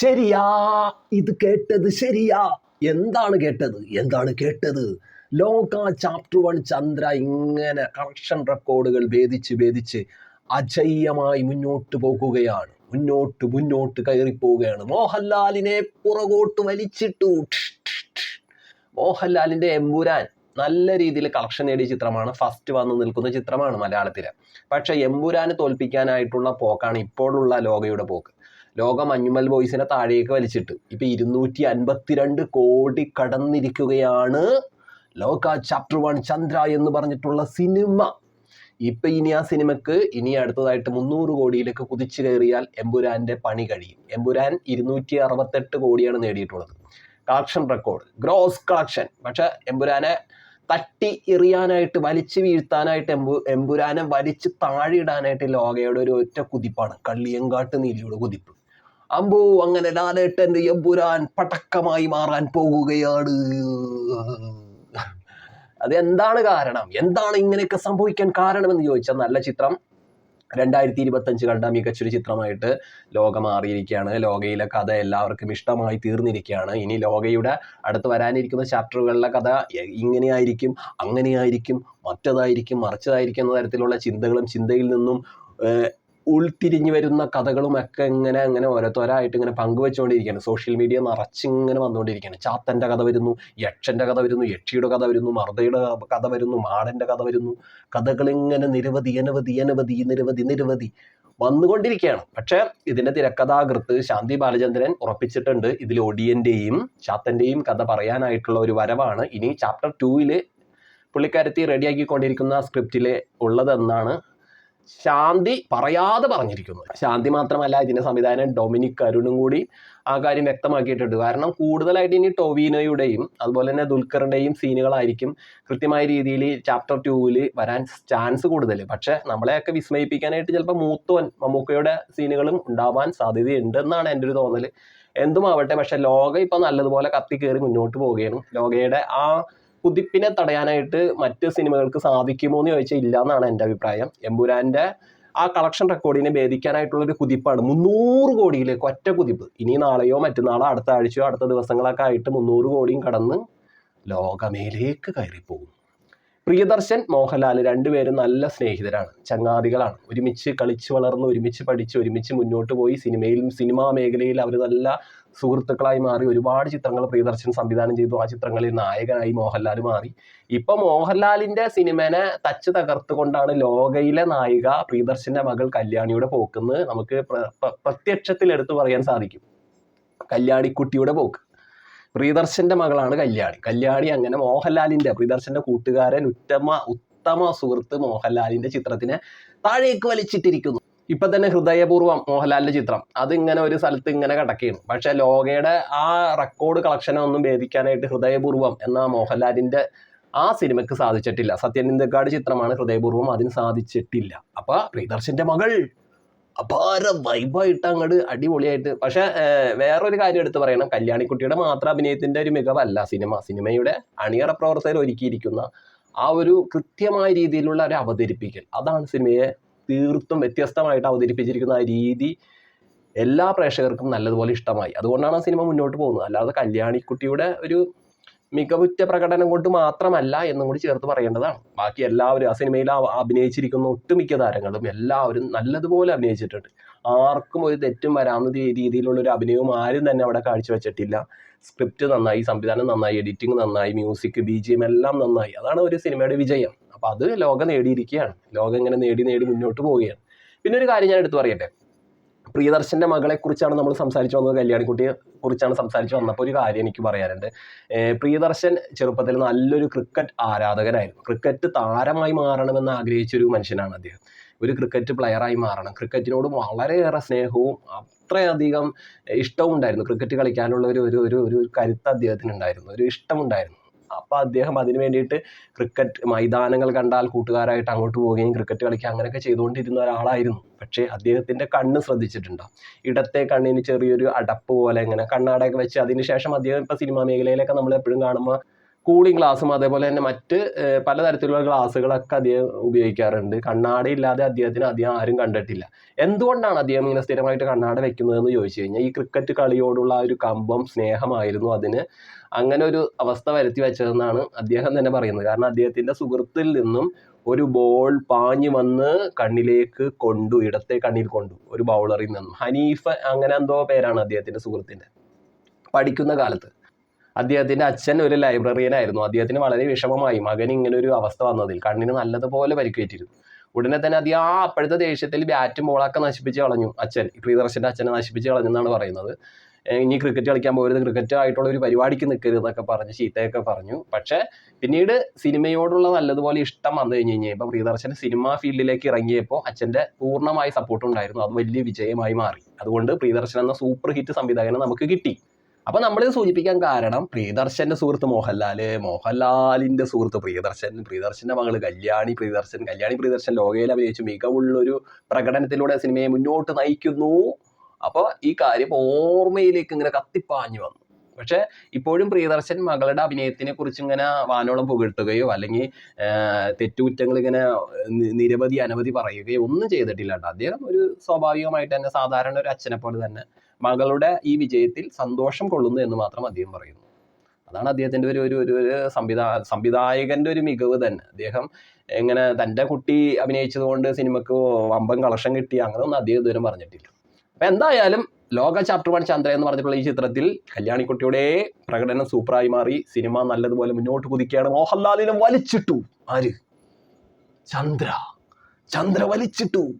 ശരിയാ ഇത് കേട്ടത് ശരിയാ. എന്താണ് കേട്ടത്? എന്താണ് കേട്ടത്? ലോക ചാപ്റ്റർ വൺ ചന്ദ്ര ഇങ്ങനെ കളക്ഷൻ റെക്കോർഡുകൾ ഭേദിച്ച് ഭേദിച്ച് അജയ്യമായി മുന്നോട്ട് പോകുകയാണ്. മുന്നോട്ട് മുന്നോട്ട് കയറി പോവുകയാണ് മോഹൻലാലിനെ പുറകോട്ട് വലിച്ചിട്ടു. മോഹൻലാലിന്റെ എമ്പുരാൻ നല്ല രീതിയിൽ കളക്ഷൻ നേടിയ ചിത്രമാണ്. ഫസ്റ്റ് വന്ന് നിൽക്കുന്ന ചിത്രമാണ് മലയാളത്തിലെ. പക്ഷെ എമ്പുരാന് തോൽപ്പിക്കാനായിട്ടുള്ള പോക്കാണ് ഇപ്പോഴുള്ള ലോകയുടെ പോക്ക്. ലോക മഞ്ഞുമൽ ബോയ്സിനെ താഴേക്ക് വലിച്ചിട്ട്. ഇപ്പൊ ഇരുന്നൂറ്റി അൻപത്തിരണ്ട് കോടി കടന്നിരിക്കുകയാണ് ലോക ചാപ്റ്റർ വൺ ചന്ദ്ര എന്ന് പറഞ്ഞിട്ടുള്ള സിനിമ. ഇപ്പൊ ഇനി ആ സിനിമക്ക് ഇനി അടുത്തതായിട്ട് മുന്നൂറ് കോടിയിലേക്ക് കുതിച്ചു കയറിയാൽ എമ്പുരാന്റെ പണി കഴിയും. എമ്പുരാൻ ഇരുന്നൂറ്റി അറുപത്തെട്ട് കോടിയാണ് നേടിയിട്ടുള്ളത്. കളക്ഷൻ റെക്കോർഡ് ഗ്രോസ് കളക്ഷൻ പക്ഷെ എമ്പുരാനെ തട്ടി എറിയാനായിട്ട് വലിച്ചു വീഴ്ത്താനായിട്ട് എമ്പു എമ്പുരാനെ വലിച്ച് താഴെ ഇടാനായിട്ട് ലോകയുടെ ഒരു ഒറ്റ കുതിപ്പാണ്. കള്ളിയങ്കാട്ട് നീലിയുടെ കുതിപ്പ്. അമ്പോ അങ്ങനെ ലാലേട്ടന്റെ എമ്പുരാൻ പടക്കമായി മാറാൻ അത് എന്താണ് കാരണം? എന്താണ് ഇങ്ങനെയൊക്കെ സംഭവിക്കാൻ കാരണം എന്ന് ചോദിച്ചാൽ നല്ല ചിത്രം. രണ്ടായിരത്തി ഇരുപത്തഞ്ച് കണ്ട മികച്ചൊരു ചിത്രമായിട്ട് ലോകം മാറിയിരിക്കുകയാണ്. ലോകയിലെ കഥ എല്ലാവർക്കും ഇഷ്ടമായി തീർന്നിരിക്കുകയാണ്. ഇനി ലോകയുടെ അടുത്ത് വരാനിരിക്കുന്ന ചാപ്റ്ററുകളിലെ കഥ ഇങ്ങനെയായിരിക്കും അങ്ങനെയായിരിക്കും മറ്റതായിരിക്കും മറിച്ചതായിരിക്കും എന്ന തരത്തിലുള്ള ചിന്തകളും ചിന്തയിൽ നിന്നും ഉൾത്തിരിഞ്ഞു വരുന്ന കഥകളും ഒക്കെ ഇങ്ങനെ അങ്ങനെ ഓരോരുത്തരായിട്ട് ഇങ്ങനെ പങ്കുവെച്ചുകൊണ്ടിരിക്കുകയാണ്. സോഷ്യൽ മീഡിയ നിറച്ചിങ്ങനെ വന്നുകൊണ്ടിരിക്കുകയാണ്. ചാത്തന്റെ കഥ വരുന്നു യക്ഷന്റെ കഥ വരുന്നു യക്ഷിയുടെ കഥ വരുന്നു മർദ്ദയുടെ കഥ വരുന്നു മാടന്റെ കഥ വരുന്നു. കഥകളിങ്ങനെ നിരവധി അനവധി അനവധി നിരവധി നിരവധി വന്നുകൊണ്ടിരിക്കുകയാണ്. പക്ഷേ ഇതിന്റെ തിരക്കഥാകൃത്ത് ശാന്തി ബാലചന്ദ്രൻ ഉറപ്പിച്ചിട്ടുണ്ട് ഇതിൽ ഒടിയന്റെയും ചാത്തന്റെയും കഥ പറയാനായിട്ടുള്ള ഒരു വരവാണ്. ഇനി ചാപ്റ്റർ ടൂവിൽ പുള്ളിക്കാരത്തി റെഡിയാക്കിക്കൊണ്ടിരിക്കുന്ന സ്ക്രിപ്റ്റിൽ ഉള്ളതെന്നാണ് ശാന്തി പറയാതെ പറഞ്ഞിരിക്കുന്നു. ശാന്തി മാത്രമല്ല ഇതിന്റെ സംവിധാനം ഡൊമിനിക് അരുണും കൂടി ആ കാര്യം വ്യക്തമാക്കിയിട്ടുണ്ട്. കാരണം കൂടുതലായിട്ട് ഇനി ടൊവീനോയുടെയും അതുപോലെ തന്നെ ദുൽഖറിന്റെയും സീനുകളായിരിക്കും കൃത്യമായ രീതിയിൽ ചാപ്റ്റർ ടൂവിൽ വരാൻ ചാൻസ് കൂടുതൽ പക്ഷെ നമ്മളെയൊക്കെ വിസ്മയിപ്പിക്കാനായിട്ട് ചിലപ്പോൾ മൂത്തോൻ മമ്മൂക്കയുടെ സീനുകളും ഉണ്ടാവാൻ സാധ്യതയുണ്ട് എന്നാണ് എന്റെ ഒരു തോന്നൽ എന്തുമാവട്ടെ പക്ഷെ ലോക ഇപ്പം നല്ലതുപോലെ കത്തി കയറി മുന്നോട്ട് പോവുകയാണ്. ലോകയുടെ ആ കുതിപ്പിനെ തടയാനായിട്ട് മറ്റ് സിനിമകൾക്ക് സാധിക്കുമോ എന്ന് ചോദിച്ചാൽ ഇല്ല എന്നാണ് എന്റെ അഭിപ്രായം. എമ്പുരാന്റെ ആ കളക്ഷൻ റെക്കോർഡിനെ ഭേദിക്കാനായിട്ടുള്ള ഒരു കുതിപ്പാണ്. മുന്നൂറ് കോടിയിലേക്ക് ഒറ്റ കുതിപ്പ്. ഇനി നാളെയോ മറ്റന്നാളോ അടുത്ത ആഴ്ചയോ അടുത്ത ദിവസങ്ങളൊക്കെ ആയിട്ട് മുന്നൂറ് കോടിയും കടന്ന് ലോകമേലേക്ക് കയറിപ്പോകും. പ്രിയദർശൻ മോഹൻലാൽ രണ്ടുപേരും നല്ല സ്നേഹിതരാണ്. ചങ്ങാതികളാണ്. ഒരുമിച്ച് കളിച്ച് വളർന്ന് ഒരുമിച്ച് പഠിച്ച് ഒരുമിച്ച് മുന്നോട്ട് പോയി. സിനിമയിലും സിനിമാ മേഖലയിൽ അവർ നല്ല സുഹൃത്തുക്കളായി മാറി ഒരുപാട് ചിത്രങ്ങൾ പ്രിയദർശൻ സംവിധാനം ചെയ്തു. ആ ചിത്രങ്ങളിൽ നായകനായി മോഹൻലാൽ മാറി. ഇപ്പൊ മോഹൻലാലിന്റെ സിനിമനെ തച്ച് തകർത്തുകൊണ്ടാണ് ലോകയിലെ നായിക പ്രിയദർശന്റെ മകൾ കല്യാണിയുടെ പോക്കെന്ന് നമുക്ക് പ്ര- പ്ര- പ്രത്യക്ഷത്തിൽ എടുത്തു പറയാൻ സാധിക്കും. കല്യാണിക്കുട്ടിയുടെ പോക്ക്. പ്രിയദർശന്റെ മകളാണ് കല്യാണി. കല്യാണി അങ്ങനെ മോഹൻലാലിന്റെ പ്രിയദർശന്റെ കൂട്ടുകാരൻ ഉത്തമ ഉത്തമ സുഹൃത്ത് മോഹൻലാലിന്റെ ചിത്രത്തിനെ താഴേക്ക് വലിച്ചിട്ടിരിക്കുന്നു. ഇപ്പൊ തന്നെ ഹൃദയപൂർവം മോഹൻലാലിന്റെ ചിത്രം. അത് ഇങ്ങനെ ഒരു സ്ഥലത്ത് ഇങ്ങനെ കിടക്കുകയാണ്. പക്ഷെ ലോകയുടെ ആ റെക്കോർഡ് കളക്ഷനെ ഒന്നും ഭേദിക്കാനായിട്ട് ഹൃദയപൂർവം എന്ന മോഹൻലാലിന്റെ ആ സിനിമയ്ക്ക് സാധിച്ചിട്ടില്ല. സത്യനിന്ദക്കാട് ചിത്രമാണ് ഹൃദയപൂർവം അതിന് സാധിച്ചിട്ടില്ല. അപ്പൊ പ്രീദർശന്റെ മകൾ അപാര വൈബായിട്ട് അങ്ങോട്ട് അടിപൊളിയായിട്ട്. പക്ഷെ വേറൊരു കാര്യം എടുത്ത് പറയണം. കല്യാണിക്കുട്ടിയുടെ മാത്രം അഭിനയത്തിന്റെ ഒരു മികവല്ല സിനിമ സിനിമയുടെ അണിയറ പ്രവർത്തകർ ഒരുക്കിയിരിക്കുന്ന ആ ഒരു കൃത്യമായ രീതിയിലുള്ള ഒരു അവതരിപ്പിക്കൽ. അതാണ് സിനിമയെ തീർത്തും വ്യത്യസ്തമായിട്ട് അവതരിപ്പിച്ചിരിക്കുന്ന ആ രീതി എല്ലാ പ്രേക്ഷകർക്കും നല്ലതുപോലെ ഇഷ്ടമായി. അതുകൊണ്ടാണ് ആ സിനിമ മുന്നോട്ട് പോകുന്നത്. അല്ലാതെ കല്യാണിക്കുട്ടിയുടെ ഒരു മികവുറ്റ പ്രകടനം കൊണ്ട് മാത്രമല്ല എന്നും കൂടി ചേർത്ത് പറയേണ്ടതാണ്. ബാക്കി എല്ലാവരും ആ സിനിമയിൽ അഭിനയിച്ചിരിക്കുന്ന ഒട്ടുമിക്ക താരങ്ങളും എല്ലാവരും നല്ലതുപോലെ അഭിനയിച്ചിട്ടുണ്ട്. ആർക്കും ഒരു തെറ്റും വരാവുന്ന രീതിയിലുള്ള ഒരു അഭിനയവും ആരും തന്നെ അവിടെ കാഴ്ചവെച്ചിട്ടില്ല. സ്ക്രിപ്റ്റ് നന്നായി സംവിധാനം നന്നായി എഡിറ്റിംഗ് നന്നായി മ്യൂസിക് ബി ജി എം എല്ലാം നന്നായി. അതാണ് ഒരു സിനിമയുടെ വിജയം. അപ്പോൾ അത് ലോകം നേടിയിരിക്കുകയാണ്. ലോകം ഇങ്ങനെ നേടി നേടി മുന്നോട്ട് പോവുകയാണ്. പിന്നെ ഒരു കാര്യം ഞാൻ എടുത്തു പറയട്ടെ. പ്രിയദർശന്റെ മകളെക്കുറിച്ചാണ് നമ്മൾ സംസാരിച്ചു വന്നത് കല്യാണിക്കുട്ടിയെ കുറിച്ചാണ് സംസാരിച്ചു വന്നപ്പോൾ ഒരു കാര്യം എനിക്ക് പറയാനുണ്ട്. പ്രിയദർശൻ ചെറുപ്പത്തിൽ നല്ലൊരു ക്രിക്കറ്റ് ആരാധകനായിരുന്നു. ക്രിക്കറ്റ് താരമായി മാറണമെന്ന് ആഗ്രഹിച്ച ഒരു മനുഷ്യനാണ് അദ്ദേഹം. ഒരു ക്രിക്കറ്റ് പ്ലെയറായി മാറണം. ക്രിക്കറ്റിനോട് വളരെയേറെ സ്നേഹവും അത്രയധികം ഇഷ്ടവും ഉണ്ടായിരുന്നു. ക്രിക്കറ്റ് കളിക്കാനുള്ള ഒരു ഒരു ഒരു ഒരു കരുത്ത് അദ്ദേഹത്തിന് ഉണ്ടായിരുന്നു ഒരു ഇഷ്ടമുണ്ടായിരുന്നു. അപ്പോൾ അദ്ദേഹം അതിനു വേണ്ടിയിട്ട് ക്രിക്കറ്റ് മൈതാനങ്ങൾ കണ്ടാൽ കൂട്ടുകാരായിട്ട് അങ്ങോട്ട് പോവുകയും ക്രിക്കറ്റ് കളിക്കുക അങ്ങനെയൊക്കെ ചെയ്തുകൊണ്ടിരുന്ന ഒരാളായിരുന്നു. പക്ഷേ അദ്ദേഹത്തിന്റെ കണ്ണ് ശ്രദ്ധിച്ചിട്ടുണ്ടോ. ഇടത്തെ കണ്ണിന് ചെറിയൊരു അടപ്പ് പോലെ ഇങ്ങനെ കണ്ണാടയൊക്കെ വെച്ച് അതിന് ശേഷം അദ്ദേഹം ഇപ്പോൾ സിനിമാ മേഖലയിലൊക്കെ നമ്മൾ എപ്പോഴും കാണുമ്പോൾ കൂളിംഗ് ഗ്ലാസും അതേപോലെ തന്നെ മറ്റ് പലതരത്തിലുള്ള ഗ്ലാസ്സുകളൊക്കെ അദ്ദേഹം ഉപയോഗിക്കാറുണ്ട്. കണ്ണാടി ഇല്ലാതെ അദ്ദേഹത്തിന് അധികം ആരും കണ്ടിട്ടില്ല. എന്തുകൊണ്ടാണ് അദ്ദേഹം ഇങ്ങനെ സ്ഥിരമായിട്ട് കണ്ണാട വെക്കുന്നതെന്ന് ചോദിച്ചു കഴിഞ്ഞാൽ ഈ ക്രിക്കറ്റ് കളിയോടുള്ള ഒരു കമ്പം സ്നേഹമായിരുന്നു അതിന് അങ്ങനെ ഒരു അവസ്ഥ വരുത്തി വെച്ചതെന്നാണ് അദ്ദേഹം തന്നെ പറയുന്നത്. കാരണം അദ്ദേഹത്തിന്റെ സുഹൃത്തിൽ നിന്നും ഒരു ബോൾ പാഞ്ഞു വന്ന് കണ്ണിലേക്ക് കൊണ്ടു ഇടത്തെ കണ്ണിൽ കൊണ്ടു ഒരു ബൗളറിൽ നിന്നും. ഹനീഫ് അങ്ങനെ എന്തോ പേരാണ് അദ്ദേഹത്തിന്റെ സുഹൃത്തിന്റെ. പഠിക്കുന്ന കാലത്ത്. അദ്ദേഹത്തിന്റെ അച്ഛൻ ഒരു ലൈബ്രറിയനായിരുന്നു അദ്ദേഹത്തിന് വളരെ വിഷമമായി. മകൻ ഇങ്ങനെ ഒരു അവസ്ഥ വന്നതിൽ കണ്ണിന് നല്ലതുപോലെ പരിക്കേറ്റിരുന്നു. ഉടനെ തന്നെ അദ്ദേഹം ആ അപ്പോഴത്തെ ദേഷ്യത്തിൽ ബാറ്റും ബോളൊക്കെ നശിപ്പിച്ച് കളഞ്ഞു അച്ഛൻ. പ്രിയദർശന്റെ അച്ഛനെ നശിപ്പിച്ച് കളഞ്ഞു എന്നാണ് പറയുന്നത്. ഇനി ക്രിക്കറ്റ് കളിക്കാൻ പോകരുത് ക്രിക്കറ്റ് ആയിട്ടുള്ള ഒരു പരിപാടിക്ക് നിൽക്കരുത് എന്നൊക്കെ പറഞ്ഞ് ചീത്തയൊക്കെ പറഞ്ഞു. പക്ഷേ പിന്നീട് സിനിമയോടുള്ള നല്ലതുപോലെ ഇഷ്ടം വന്നു കഴിഞ്ഞ് കഴിഞ്ഞാൽ ഇപ്പം പ്രിയദർശൻ സിനിമാ ഫീൽഡിലേക്ക് ഇറങ്ങിയപ്പോൾ അച്ഛന്റെ പൂർണമായ സപ്പോർട്ട് ഉണ്ടായിരുന്നു. അത് വലിയ വിജയമായി മാറി. അതുകൊണ്ട് പ്രിയദർശൻ എന്ന സൂപ്പർ ഹിറ്റ് സംവിധായകനെ നമുക്ക് കിട്ടി. അപ്പൊ നമ്മൾ സൂചിപ്പിക്കാൻ കാരണം പ്രിയദർശന്റെ സുഹൃത്ത് മോഹൻലാൽ മോഹൻലാലിന്റെ സുഹൃത്ത് പ്രിയദർശൻ പ്രിയദർശന്റെ മകൾ കല്യാണി പ്രിയദർശൻ കല്യാണി പ്രിയദർശൻ ലോകയിൽ മികവുള്ള മികവുള്ളൊരു പ്രകടനത്തിലൂടെ സിനിമയെ മുന്നോട്ട് നയിക്കുന്നു. അപ്പോൾ ഈ കാര്യം ഓർമ്മയിലേക്ക് ഇങ്ങനെ കത്തിപ്പാഞ്ഞു വന്നു. പക്ഷെ ഇപ്പോഴും പ്രിയദർശൻ മകളുടെ അഭിനയത്തിനെ കുറിച്ച് ഇങ്ങനെ വാനോളം പുകഴ്ത്തുകയോ അല്ലെങ്കിൽ തെറ്റുകുറ്റങ്ങൾ ഇങ്ങനെ നിരവധി അനവധി പറയുകയോ ഒന്നും ചെയ്തിട്ടില്ല അദ്ദേഹം ഒരു സ്വാഭാവികമായിട്ട് തന്നെ സാധാരണ ഒരു അച്ഛനെ പോലെ തന്നെ മകളുടെ ഈ വിജയത്തിൽ സന്തോഷം കൊള്ളുന്നു എന്ന് മാത്രം അദ്ദേഹം പറയുന്നു. അതാണ് അദ്ദേഹത്തിന്റെ ഒരു ഒരു ഒരു സംവിധാ സംവിധായകന്റെ ഒരു മികവ് തന്നെ. അദ്ദേഹം എങ്ങനെ തന്റെ കുട്ടി അഭിനയിച്ചത് കൊണ്ട് സിനിമക്ക് വമ്പൻ കളക്ഷൻ കിട്ടി അങ്ങനെ ഒന്നും അദ്ദേഹം ഇതുവരെ പറഞ്ഞിട്ടില്ല. അപ്പൊ എന്തായാലും ലോക ചാപ്റ്റർ വൺ ചന്ദ്ര എന്ന് പറഞ്ഞിട്ടുള്ള ഈ ചിത്രത്തിൽ കല്യാണിക്കുട്ടിയുടെ പ്രകടനം സൂപ്പറായി മാറി. സിനിമ നല്ലതുപോലെ മുന്നോട്ട് കുതിക്കുകയാണ്. മോഹൻലാലിനെ വലിച്ചിട്ടു. ആര്? ചന്ദ്ര. ചന്ദ്ര വലിച്ചിട്ടു.